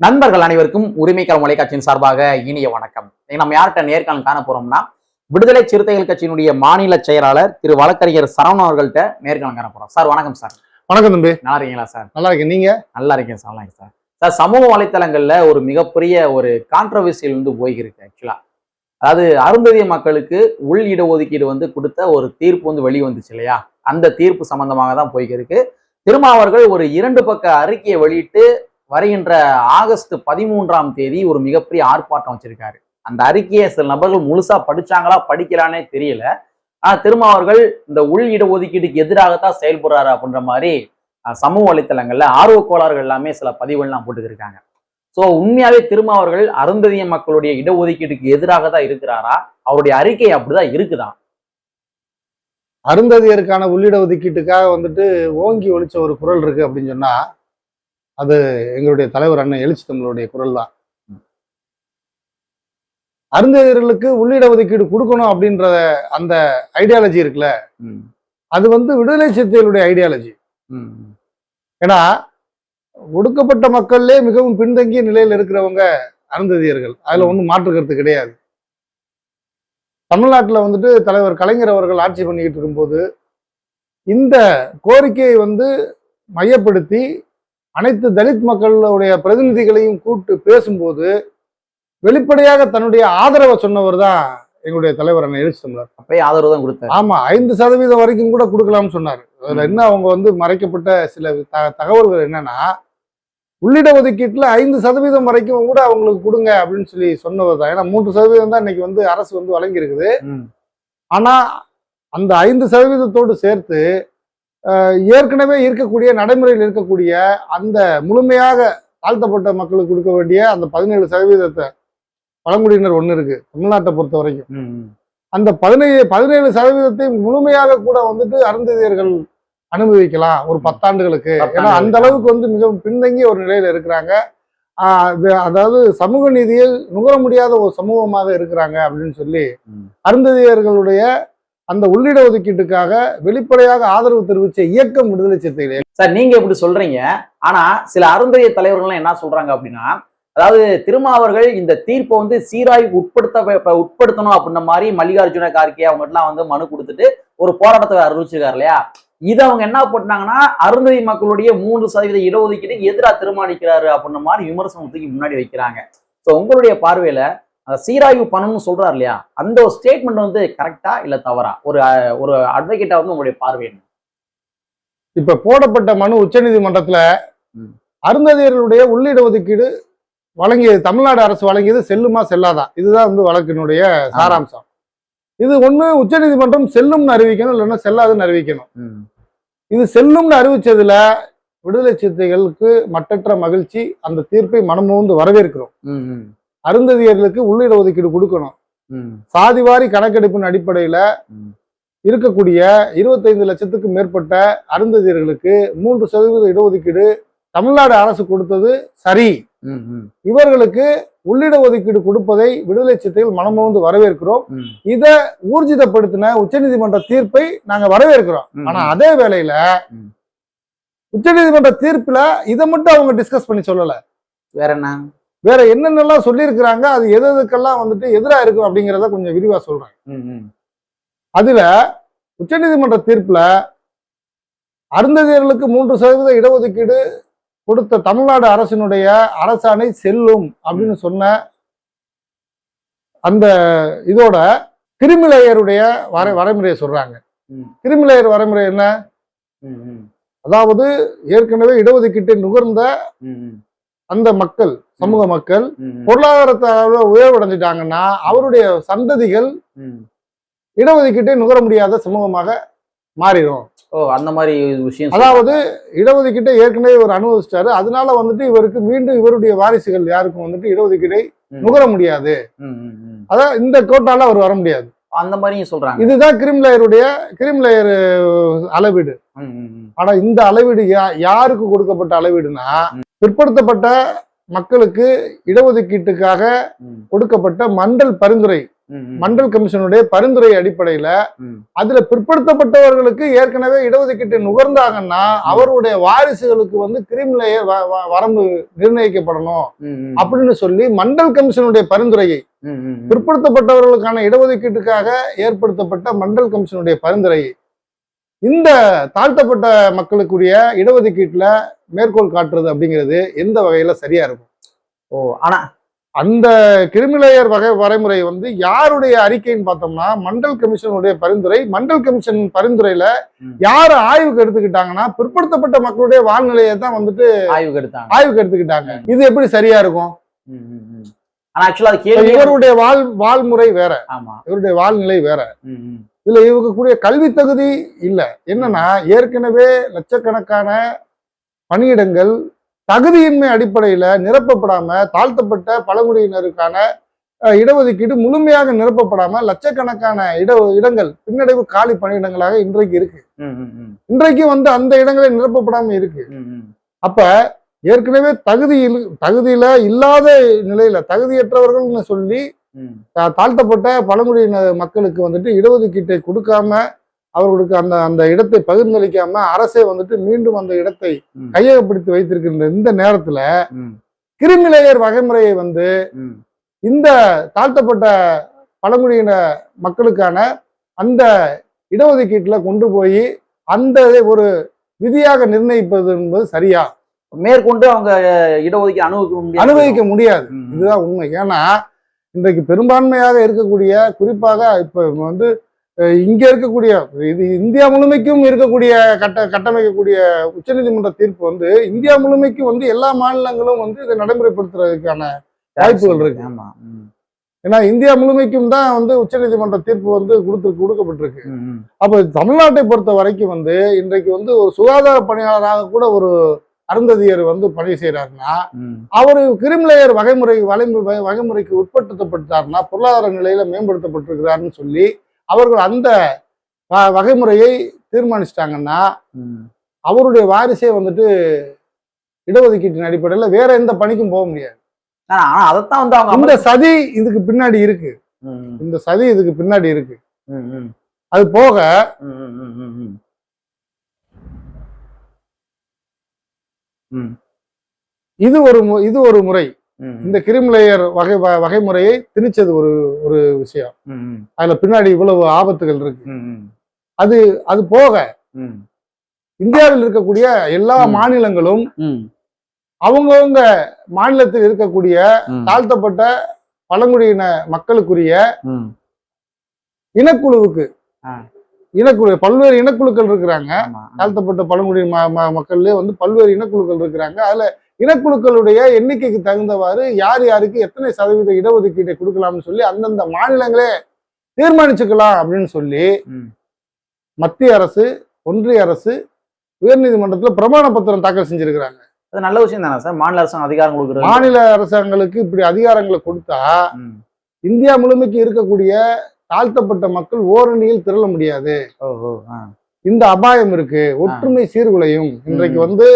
நண்பர்கள் அனைவருக்கும் உரிமைக்கால தொலைக்காட்சியின் சார்பாக இனிய வணக்கம். நம்ம யார்கிட்ட நேர்காணல் காண போறோம்னா விடுதலை சிறுத்தைகள் கட்சியினுடைய மாநில செயலாளர் திரு வழக்கறிஞர் சரவணன் அவர்கள்ட்ட நேர்காணல் காண போறோம். சார் வணக்கம் சார். வணக்கம் தம்பி. நல்லா இருக்கீங்களா சார்? நல்லா இருக்கேன். நீங்க? நல்லா இருக்கேன் சார் நல்லா சார். சார் சமூக வலைத்தளங்கள்ல ஒரு மிகப்பெரிய ஒரு கான்ட்ரவர்சியல் வந்து போய்கிருக்கு ஆக்சுவலா அதாவது அருந்ததிய மக்களுக்கு உள் இடஒதுக்கீடு வந்து கொடுத்த ஒரு தீர்ப்பு வந்து வெளி வந்துச்சு இல்லையா? அந்த தீர்ப்பு சம்பந்தமாக தான் போய்க்கிருக்கு திருமாவர்கள் ஒரு இரண்டு பக்க அறிக்கையை வெளியிட்டு வருகின்ற ஆகஸ்ட் பதிமூன்றாம் தேதி ஒரு மிகப்பெரிய ஆர்ப்பாட்டம் வச்சிருக்காரு. அந்த அறிக்கையை சில நபர்கள் முழுசா படிச்சாங்களா படிக்கலானே தெரியல. ஆனா திருமாவர்கள் இந்த உள் இடஒதுக்கீடுக்கு எதிராகத்தான் செயல்படுறாரு அப்படின்ற மாதிரி சமூக வலைத்தளங்கள்ல ஆர்வ கோளாறுகள் எல்லாமே சில பதிவுகள்லாம் போட்டுக்கிருக்காங்க. ஸோ உண்மையாவே திருமாவர்கள் அருந்ததிய மக்களுடைய இடஒதுக்கீட்டுக்கு எதிராக தான் இருக்கிறாரா? அவருடைய அறிக்கை அப்படிதான் இருக்குதா? அருந்ததியருக்கான உள்ளிட ஒதுக்கீட்டுக்காக வந்துட்டு ஓங்கி ஒழிச்ச ஒரு குரல் இருக்கு அப்படின்னு சொன்னா அது எங்களுடைய தலைவர் அண்ணன் எழுச்சி தமிழுடைய குரல் தான். அருந்ததியர்களுக்கு உள்ளிட ஒதுக்கீடு கொடுக்கணும் அப்படின்ற அந்த ஐடியாலஜி இருக்குல்ல அது வந்து விடுதலை சிறுத்தைகளுடைய ஐடியாலஜி ஏன்னா ஒடுக்கப்பட்ட மக்கள்லே மிகவும் பின்தங்கிய நிலையில் இருக்கிறவங்க அருந்ததியர்கள். அதுல ஒன்றும் மாற்று கருத்து கிடையாது. தமிழ்நாட்டில் வந்துட்டு தலைவர் கலைஞர் அவர்கள் ஆட்சி பண்ணிக்கிட்டு இருக்கும்போது இந்த கோரிக்கையை வந்து மையப்படுத்தி அனைத்து தலித் மக்களுடைய பிரதிநிதிகளையும் கூப்பிட்டு பேசும்போது வெளிப்படையாக தன்னுடைய ஆதரவை சொன்னவர் தான் எங்களுடைய தலைவர் அண்ணன் எழுச்சி தமிழர். அப்பயே ஆதரவு தான் கொடுத்தாரு. ஆமா ஐந்து சதவீதம் வரைக்கும் கூட கொடுக்கலாம்னு சொன்னார். அதுல. என்ன அவங்க வந்து மறைக்கப்பட்ட சில தகவல்கள் என்னன்னா உள்ளிட ஒதுக்கீட்டுல ஐந்து சதவீதம் வரைக்கும் கூட அவங்களுக்கு கொடுங்க அப்படின்னு சொல்லி சொன்னவர் தான். ஏன்னா மூன்று சதவீதம் தான் இன்னைக்கு வந்து அரசு வந்து வழங்கி இருக்குது ம், ஆனா அந்த ஐந்து சதவீதத்தோடு சேர்த்து ஏற்கனவே இருக்கக்கூடிய நடைமுறையில் இருக்கக்கூடிய அந்த முழுமையாக தாழ்த்தப்பட்ட மக்களுக்கு கொடுக்க வேண்டிய அந்த பதினேழு சதவீதத்தை பழங்குடியினர் ஒன்று இருக்கு தமிழ்நாட்டை பொறுத்த வரைக்கும். அந்த பதினேழு பதினேழு சதவீதத்தை முழுமையாக கூட வந்துட்டு அருந்ததியர்கள் அனுபவிக்கலாம் ஒரு பத்தாண்டுகளுக்கு ஏன்னா அந்த. அளவுக்கு வந்து மிகவும் பின்தங்கிய ஒரு நிலையில இருக்கிறாங்க அதாவது சமூக நீதியை நுகர முடியாத ஒரு சமூகமாக இருக்கிறாங்க அப்படின்னு சொல்லி. அருந்ததியர்களுடைய அந்த உள்ளிட ஒதுக்கீட்டுக்காக வெளிப்படையாக ஆதரவு தெரிவித்த இயக்கம் விடுதலை சிறுத்தைகளே. சார் நீங்க இப்படி சொல்றீங்க. ஆனா சில அருந்தைய தலைவர்கள்லாம் என்ன சொல்றாங்க அப்படின்னா அதாவது திருமாவர்கள் இந்த தீர்ப்பை வந்து சீராய்வு உட்படுத்த உட்படுத்தணும் அப்படின்ற மாதிரி மல்லிகார்ஜுன கார்கே அவங்க எல்லாம் வந்து மனு கொடுத்துட்டு ஒரு போராட்டத்தை அறிவிச்சிருக்காரு இல்லையா? இதை அவங்க என்ன போட்டாங்கன்னா அருந்ததி மக்களுடைய மூன்று சதவீத இடஒதுக்கீட்டுக்கு எதிராக தீர்மானிக்கிறாரு அப்படின்ற மாதிரி விமர்சனத்துக்கு முன்னாடி வைக்கிறாங்க. ஸோ உங்களுடைய பார்வையில அந்த சீராய்வு பண்ணணும்னு சொல்றாரு இல்லையா? அந்த ஒரு ஸ்டேட்மெண்ட் வந்து கரெக்டா இல்ல தவறா? ஒரு ஒரு அட்வொகேட்டா வந்து உங்களுடைய பார்வை என்ன? இப்ப போடப்பட்ட மனு உச்சநீதிமன்றத்துல. அருந்ததியர்களுடைய உள்ளிட ஒதுக்கீடு வழங்கியது தமிழ்நாடு அரசு வழங்கியது செல்லுமா செல்லாதா? இதுதான் வந்து வழக்கினுடைய சாராம்சம். இது ஒண்ணு உச்சநீதிமன்றம் செல்லும்னு அறிவிக்கணும் இல்லைன்னா செல்லாதுன்னு அறிவிக்கணும். இது செல்லும்னு அறிவிச்சதுல விடுதலை சிறுத்தைகளுக்கு மட்டற்ற மகிழ்ச்சி அந்த தீர்ப்பை மனமுந்து வரவேற்கிறோம். அருந்ததியர்களுக்கு உள்ளிட ஒதுக்கீடு கொடுக்கணும். சாதிவாரி கணக்கெடுப்பின் அடிப்படையில. இருக்கக்கூடிய இருபத்தைந்து லட்சத்துக்கு மேற்பட்ட அருந்ததியர்களுக்கு மூன்று சதவீத இடஒதுக்கீடு தமிழ்நாடு அரசு கொடுத்தது சரி. இவர்களுக்கு உள்ளிட ஒதுக்கீடு கொடுப்பதை விடுதலை சிறுத்தைகள் மனமுந்து வரவேற்கிறோம். இதை ஊர்ஜிதப்படுத்தின உச்சநீதிமன்ற தீர்ப்பை நாங்க வரவேற்கிறோம். ஆனா அதே வேளையில. உச்சநீதிமன்ற தீர்ப்புல இதை மட்டும் அவங்க டிஸ்கஸ் பண்ணி சொல்லல. வேற என்ன? வேற என்னென்னலாம் சொல்லியிருக்கிறாங்க அது எது எதுக்கெல்லாம் வந்துட்டு எதிரா இருக்கும் அப்படிங்கிறத கொஞ்சம் விரிவா சொல்றேன். ம், ம், அதுல உச்சநீதிமன்ற தீர்ப்புல அருந்ததியர்களுக்கு மூன்று சதவீத இடஒதுக்கீடு கொடுத்த தமிழ்நாடு அரசினுடைய அரசாணை செல்லும் அப்படின்னு சொன்ன அந்த இதோட கிரிமிலேயருடைய வரை வரைமுறையை சொல்றாங்க. ம். கிரிமிலேயர் வரைமுறை என்ன? அதாவது ஏற்கனவே இடஒதுக்கீட்டை நுகர்ந்த அந்த மக்கள் சமூக மக்கள் ம், ம், பொருளாதாரத்தை உயர்வடைஞ்சிட்டாங்கன்னா அவருடைய சந்ததிகள். இடஒதுக்கீட்டை நுகர முடியாத சமூகமாக மாறிடும் ஓ அந்த மாதிரி விஷயம் அதாவது இடஒதுக்கீட்டை ஏற்கனவே இவர் அனுபவிச்சிட்டாரு அதனால வந்துட்டு இவருக்கு மீண்டும் இவருடைய வாரிசுகள் யாருக்கும் வந்துட்டு இடஒதுக்கீட்டை நுகர முடியாது. அதான் இந்த கோட்டால அவர் வர முடியாது. அந்த மாதிரியும் சொல்றாங்க. இதுதான் கிரிம் லேயருடைய கிரிம் லேயர் அளவீடு. ஆனா இந்த அளவீடு யாருக்கு கொடுக்கப்பட்ட அளவீடுனா பிற்படுத்தப்பட்ட மக்களுக்கு இடஒதுக்கீட்டுக்காக கொடுக்கப்பட்ட மண்டல் பரிந்துரை மண்டல் கமிஷனுடைய பரிந்துரை அடிப்படையில அதுல பிற்படுத்தப்பட்டவர்களுக்கு ஏற்கனவே இடஒதுக்கீட்டு நுகர்ந்தாங்கன்னா அவருடைய வாரிசுகளுக்கு வந்து கிரிமிலேயர் வரம்பு நிர்ணயிக்கப்படணும் அப்படின்னு சொல்லி மண்டல் கமிஷனுடைய பரிந்துரையை. பிற்படுத்தப்பட்டவர்களுக்கான இடஒதுக்கீட்டுக்காக ஏற்படுத்தப்பட்ட மண்டல் கமிஷனுடைய பரிந்துரையை இந்த தாழ்த்தப்பட்ட மக்களுக்குரிய இடஒதுக்கீட்டுல மேற்கோள் காட்டுறது அப்படிங்கிறது எந்த வகையில சரியா இருக்கும்? ஓ ஆனா அந்த கிரிமிலேயர் வகை வரைமுறை வந்து யாருடைய அறிக்கைன்னு பார்த்தோம்னா மண்டல் கமிஷனுடைய பரிந்துரை மண்டல் கமிஷன் பரிந்துரையில. யாரு ஆய்வுக்கு எடுத்துக்கிட்டாங்கன்னா பிற்படுத்தப்பட்ட மக்களுடைய வாழ்நிலையை தான் வந்துட்டு ஆய்வுக்கு எடுத்தாங்க. ஆய்வுக்கு எடுத்துக்கிட்டாங்க. இது எப்படி சரியா இருக்கும்? இவருடைய வாழ் வாழ்முறை வேற. ஆமா. இவருடைய வாழ்நிலை வேற. இதுல இவங்கக்கூடிய கல்வி தகுதி இல்ல. என்னன்னா ஏற்கனவே லட்சக்கணக்கான பணியிடங்கள் தகுதியின்மை அடிப்படையில நிரப்பப்படாம தாழ்த்தப்பட்ட பழங்குடியினருக்கான இடஒதுக்கீடு முழுமையாக நிரப்பப்படாம லட்சக்கணக்கான இட இடங்கள் பின்னடைவு காலி பணியிடங்களாக இன்றைக்கு இருக்கு. இன்றைக்கு வந்து அந்த இடங்களே நிரப்பப்படாம இருக்கு. அப்ப ஏற்கனவே தகுதியில் தகுதியில இல்லாத நிலையில தகுதியற்றவர்கள்னு சொல்லி தாழ்த்தப்பட்ட பழங்குடியின மக்களுக்கு வந்துட்டு இடஒதுக்கீட்டை கொடுக்காம அவர்களுக்கு அந்த அந்த இடத்தை பகிர்ந்தளிக்காம அரசே வந்துட்டு மீண்டும் அந்த இடத்தை. கையகப்படுத்தி வைத்திருக்கின்ற இந்த நேரத்துல கிரிமிலேயர் வகைமுறையை வந்து. இந்த தாழ்த்தப்பட்ட பழங்குடியின மக்களுக்கான அந்த இடஒதுக்கீட்டுல கொண்டு போய் அந்த ஒரு விதியாக நிர்ணயிப்பது என்பது சரியா மேற்கொண்டு அவங்க இடஒதுக்கீடு அனுபவிக்க முடியாது அனுபவிக்க முடியாது. இதுதான் உண்மை ஏன்னா இன்றைக்கு பெரும்பான்மையாக இருக்கக்கூடிய குறிப்பாக இப்ப வந்து இங்க இருக்கக்கூடிய இது இந்தியா முழுமைக்கும் இருக்கக்கூடிய கட்ட கட்டமைக்கக்கூடிய உச்சநீதிமன்ற தீர்ப்பு வந்து இந்தியா முழுமைக்கும் வந்து எல்லா மாநிலங்களும் வந்து இதை நடைமுறைப்படுத்துறதுக்கான வாய்ப்புகள் இருக்கு. ஆமா ஏன்னா இந்தியா முழுமைக்கும் தான் வந்து உச்சநீதிமன்ற தீர்ப்பு வந்து கொடுத்து கொடுக்கப்பட்டிருக்கு. அப்ப தமிழ்நாட்டை பொறுத்த வரைக்கும் வந்து இன்றைக்கு வந்து ஒரு சுகாதார பணியாளராக கூட ஒரு அருந்ததியர் வந்து பணி செய்யறாருன்னா அவர் கிரிமிலேயர் வகைமுறை வகை- வகைமுறைக்கு உட்படுத்தப்பட்டார்னா பொருளாதார நிலையில மேம்படுத்தப்பட்டிருக்கிறாருன்னு சொல்லி அவர்கள் அந்த வகைமுறையை தீர்மானிச்சிட்டாங்கன்னா. அவருடைய வாரிசே வந்துட்டு இடஒதுக்கீட்டின் அடிப்படையில் வேற எந்த பணிக்கும் போக முடியாது. ஆனா அதைத்தான் வந்து அவங்க இந்த சதி இதுக்கு பின்னாடி இருக்கு. இந்த சதி இதுக்கு பின்னாடி இருக்கு. அது போக இது ஒரு இது ஒரு முறை. இந்த கிரிமிலேயர் வகை வ- வகைமுறையை திணிச்சது ஒரு ஒரு விஷயம். அதுல பின்னாடி இவ்வளவு ஆபத்துகள் இருக்கு. ம், அது போக இந்தியாவில் இருக்கக்கூடிய எல்லா. மாநிலங்களும் அவங்கவங்க மாநிலத்தில் இருக்கக்கூடிய தாழ்த்தப்பட்ட பழங்குடியின மக்களுக்குரிய. இனக்குழுவுக்கு. இனக்குழு பல்வேறு இனக்குழுக்கள் இருக்கிறாங்க. தாழ்த்தப்பட்ட பழங்குடி மக்கள்லயே வந்து பல்வேறு இனக்குழுக்கள் இருக்கிறாங்க அதுல இனக்குழுக்களுடைய எண்ணிக்கைக்கு தகுந்தவாறு யார் யாருக்கு எத்தனை சதவீத இடஒதுக்கீட்டை கொடுக்கலாம்னு சொல்லி அந்தந்த மாநிலங்களே தீர்மானிச்சுக்கலாம் அப்படின்னு சொல்லி. மத்திய அரசு ஒன்றிய அரசு உயர்நீதிமன்றத்துல பிரமாண பத்திரம் தாக்கல் செஞ்சிருக்கிறாங்க அது நல்ல விஷயம் தானே சார் மாநில அரசாங்கம் அதிகாரம் கொடுக்குறது மாநில அரசாங்கங்களுக்கு இப்படி அதிகாரங்களை கொடுத்தா. இந்தியா முழுமைக்கு இருக்கக்கூடிய தாழ்த்தப்பட்ட மக்கள் ஓரணியில் திரள முடியாது. இந்த அபாயம் இருக்கு. ஒற்றுமை சீர்குலையும். இன்றைக்கு. வந்து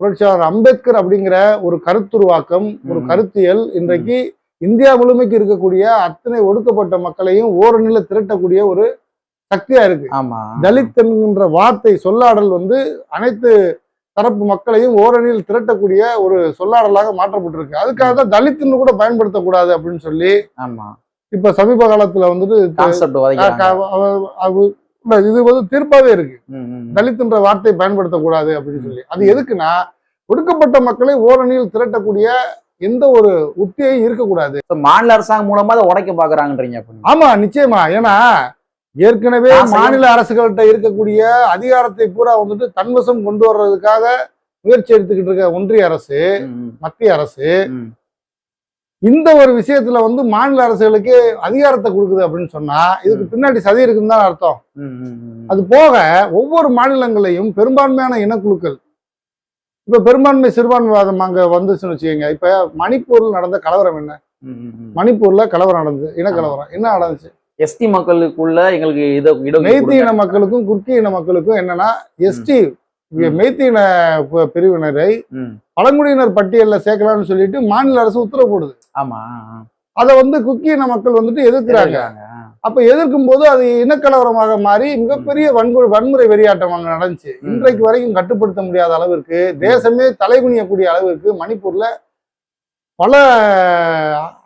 புரட்சியாளர் அம்பேத்கர் அப்படிங்கிற ஒரு கருத்துருவாக்கம் ஒரு. கருத்தியல் இன்றைக்கு இந்தியா முழுமைக்கு இருக்கக்கூடிய அத்தனை ஒடுக்கப்பட்ட மக்களையும் ஓரணியில திரட்டக்கூடிய ஒரு சக்தியா இருக்கு. ஆமா. தலித் என்கின்ற வார்த்தை சொல்லாடல் வந்து அனைத்து தரப்பு மக்களையும் ஓரணியில் திரட்டக்கூடிய ஒரு சொல்லாடலாக மாற்றப்பட்டிருக்கு. அதுக்காக தான் தலித்துன்னு கூட பயன்படுத்தக்கூடாது அப்படின்னு சொல்லி ஆமா. இப்ப சமீப காலத்துல வந்துட்டு இது வந்து தீர்ப்பாவே இருக்கு. தலித்ன்ற வார்த்தையை பயன்படுத்தக்கூடாது அப்படின்னு சொல்லி. அது எதுக்குன்னா ஒடுக்கப்பட்ட மக்களை ஓரணியில் திரட்டக்கூடிய எந்த ஒரு உத்தியும் இருக்கக்கூடாது மாநில அரசாங்கம் மூலமா அதை உடைக்க பாக்குறாங்கன்றீங்க. ஆமா நிச்சயமா. ஏன்னா ஏற்கனவே மாநில அரசுகள்கிட்ட இருக்கக்கூடிய அதிகாரத்தை பூரா வந்துட்டு தன்வசம் கொண்டு வர்றதுக்காக முயற்சி எடுத்துக்கிட்டு இருக்க ஒன்றிய அரசு மத்திய அரசு. இந்த ஒரு விஷயத்துல வந்து மாநில அரசுகளுக்கு அதிகாரத்தை கொடுக்குது அப்படின்னு சொன்னா இதுக்கு பின்னாடி சதி இருக்குன்னு தான் அர்த்தம். அது போக ஒவ்வொரு மாநிலங்களையும் பெரும்பான்மையான இனக்குழுக்கள் இப்ப பெரும்பான்மை சிறுபான்மைவாதம் அங்க வந்துச்சுன்னு வச்சுக்கோங்க. இப்ப மணிப்பூர்ல நடந்த கலவரம் என்ன. மணிப்பூர்ல கலவரம் நடந்தது இனக்கலவரம் என்ன நடந்துச்சு? எஸ்டி மக்களுக்குள்ள எங்களுக்கு மெய்த்தி இடஒதுக்கீடு இன மக்களுக்கும் குர்க்கி இன மக்களுக்கும் என்னன்னா எஸ்டி. மெய்த்தின பிரிவினரை. பழங்குடியினர் பட்டியல்ல சேர்க்கலாம்னு சொல்லிட்டு மாநில அரசு உத்தரவு போடுது ஆமா. அதை வந்து குக்கியின மக்கள் வந்துட்டு எதிர்க்கிறாங்க. அப்ப எதிர்க்கும் போது அது இனக்கலவரமாக மாறி மிகப்பெரிய வன்கு வன்முறை வெறியாட்டம் அங்க நடந்துச்சு. இன்றைக்கு வரைக்கும் கட்டுப்படுத்த முடியாத அளவிற்கு தேசமே தலைகுனியக்கூடிய அளவிற்கு மணிப்பூர்ல பல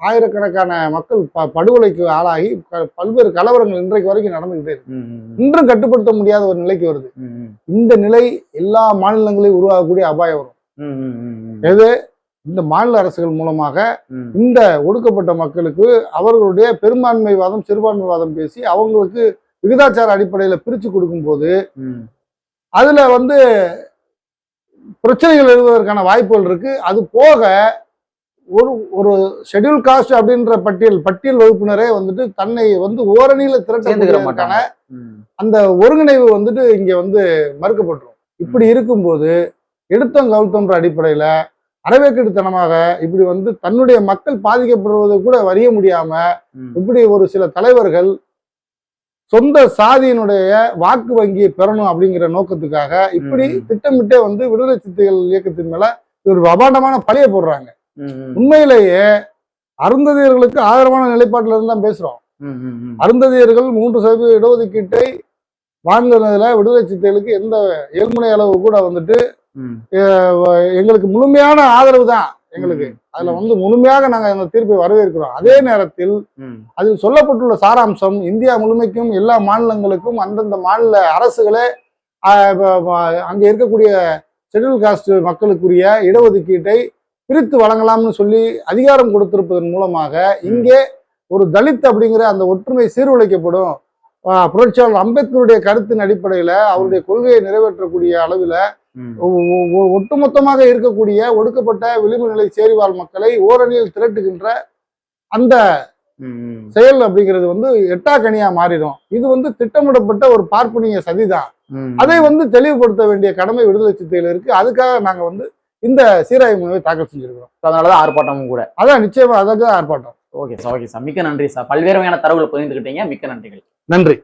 ஆயிரக்கணக்கான மக்கள் ப- படுகொலைக்கு ஆளாகி பல்வேறு கலவரங்கள் இன்றைக்கு வரைக்கும் நடந்துகிட்டே இருக்கு. இன்றும் கட்டுப்படுத்த முடியாத ஒரு நிலைக்கு வருது. இந்த நிலை எல்லா மாநிலங்களையும் உருவாகக்கூடிய அபாயம் வரும். எது இந்த மாநில அரசுகள் மூலமாக. இந்த ஒடுக்கப்பட்ட மக்களுக்கு அவர்களுடைய பெரும்பான்மைவாதம் சிறுபான்மைவாதம் பேசி அவங்களுக்கு விகிதாச்சார அடிப்படையில பிரிச்சு கொடுக்கும்போது ம். அதுல வந்து பிரச்சனைகள் எழுவதற்கான வாய்ப்புகள் இருக்கு அது போக ஒரு ஒரு ஷெட்யூல் காஸ்ட் அப்படின்ற பட்டியல் பட்டியல் வகுப்பினரே வந்துட்டு தன்னை வந்து ஓரணியில திரட்டுவதற்கான மாட்டாங்க. அந்த ஒருங்கிணைவு வந்துட்டு இங்க வந்து மறுக்கப்பட்டுரும் இப்படி இருக்கும்போது எடுத்தோம் கவுத்தோன்ற அடிப்படையில அறவேக்கடித்தனமாக இப்படி வந்து தன்னுடைய மக்கள் பாதிக்கப்படுவது கூட வரிய முடியாம. இப்படி ஒரு சில தலைவர்கள் சொந்த சாதியினுடைய வாக்கு வங்கியை பெறணும் அப்படிங்கிற நோக்கத்துக்காக இப்படி. திட்டமிட்டே வந்து விடுதலை சிறுத்தைகள் இயக்கத்தின் மேல ஒரு அபாண்டமான பழிய போடுறாங்க. உண்மையிலேயே அருந்ததியர்களுக்கு ஆதரவான நிலைப்பாட்டில இருந்து தான் பேசுறோம். அருந்ததியர்கள் மூன்று சதவீத இடஒதுக்கீட்டை வாங்கினதுல விடுதலை சிறுத்தைகளுக்கு எந்த ஏழ்முனை அளவு கூட வந்துட்டு எங்களுக்கு முழுமையான ஆதரவு தான் எங்களுக்கு. அதுல வந்து முழுமையாக நாங்க அந்த தீர்ப்பை வரவேற்கிறோம் அதே நேரத்தில். அதில் சொல்லப்பட்டுள்ள சாராம்சம் இந்தியா முழுமைக்கும் எல்லா மாநிலங்களுக்கும் அந்தந்த மாநில அரசுகளே அங்க இருக்கக்கூடிய ஷெட்யூல் காஸ்ட் மக்களுக்குரிய இடஒதுக்கீட்டை பிரித்து வழங்கலாம்னு சொல்லி அதிகாரம் கொடுத்திருப்பதன் மூலமாக இங்கே ஒரு தலித் அப்படிங்கிற அந்த ஒற்றுமை சீர்குலைக்கப்படும். புரட்சியாளர் அம்பேத்கருடைய கருத்தின் அடிப்படையில அவருடைய கொள்கையை நிறைவேற்றக்கூடிய அளவில் ஒட்டுமொத்தமாக இருக்கக்கூடிய ஒடுக்கப்பட்ட விளிம்பு நிலை சேரிவாழ் மக்களை ஓரணியில் திரட்டுகின்ற அந்த. செயல் அப்படிங்கிறது வந்து எட்டா கனியா மாறிடும். இது வந்து திட்டமிடப்பட்ட ஒரு பார்ப்பனிய சதிதான். அதை வந்து தெளிவுபடுத்த வேண்டிய கடமை விடுதலை சித்தையில் இருக்கு. அதுக்காக நாங்க வந்து இந்த சீராய்வு மனுவை தாக்கல் செஞ்சிருக்கிறோம். அதனாலதான் ஆர்ப்பாட்டமும் கூட. அதான் நிச்சயமா அதாக ஆர்ப்பாட்டம். ஓகே சார் ஓகே சார் மிக்க நன்றி சார் பல்வேறு வகையான தரவுகளை பகிர்ந்துக்கிட்டீங்க மிக்க நன்றிகள். நன்றி.